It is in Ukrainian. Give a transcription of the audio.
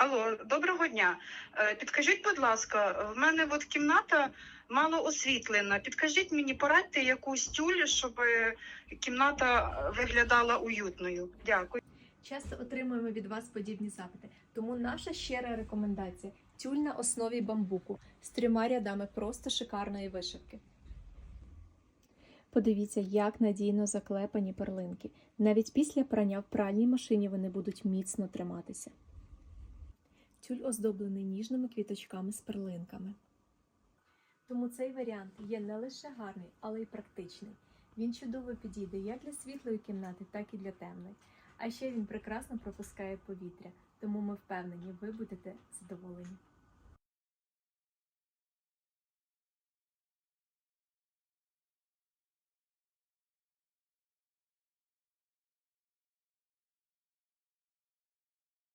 Алло, доброго дня. Е, Підкажіть, будь ласка, в мене от кімната мало освітлена. Підкажіть мені, порадьте якусь тюль, щоб кімната виглядала уютною. Дякую. Часто отримуємо від вас подібні запити, тому наша щира рекомендація тюль на основі бамбуку з трьома рядами просто шикарної вишивки. Подивіться, як надійно заклепані перлинки. Навіть після прання в пральній машині вони будуть міцно триматися. Тюль оздоблений ніжними квіточками з перлинками. Тому цей варіант є не лише гарний, але й практичний. Він чудово підійде як для світлої кімнати, так і для темної. А ще він прекрасно пропускає повітря, тому ми впевнені, ви будете задоволені.